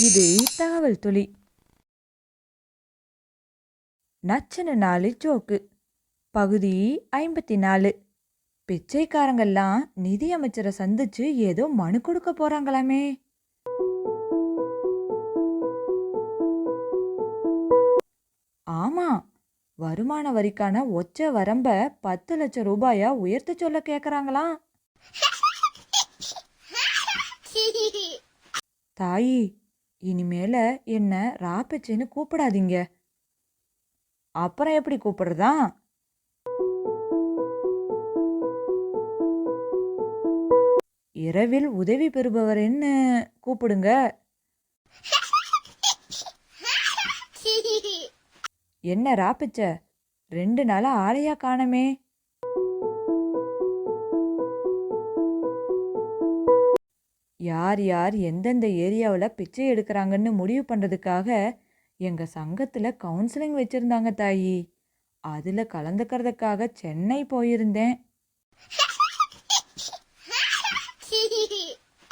இது தகவல் துளி நச்சன நாலு ஜோக்கு பகுதி ஐம்பத்தி நாலு பிச்சைக்காரங்கெல்லாம் நிதி அமைச்சரை சந்திச்சு ஏதோ மனு கொடுக்க போறாங்களாமே. ஆமா வருமான வரிக்கான ஒச்ச வரம்ப பத்து லட்சம் ரூபாயா உயர்த்த சொல்ல கேக்குறாங்களாம். தாயி இனிமேல என்ன ராப்பச்சின்னு கூப்பிடாதீங்க. அப்புறம் எப்படி கூப்பிடுறதா? இரவில் உதவி பெறுபவர்ன்னு கூப்பிடுங்க. என்ன ராப்பிச்ச ரெண்டு நாளா ஆளையா காணமே. யார் யார் எந்தெந்த ஏரியாவில் பிச்சை எடுக்கிறாங்கன்னு முடிவு பண்ணுறதுக்காக எங்கள் சங்கத்தில் கவுன்சிலிங் வச்சுருந்தாங்க தாயி. அதில் கலந்துக்கிறதுக்காக சென்னை போயிருந்தேன்.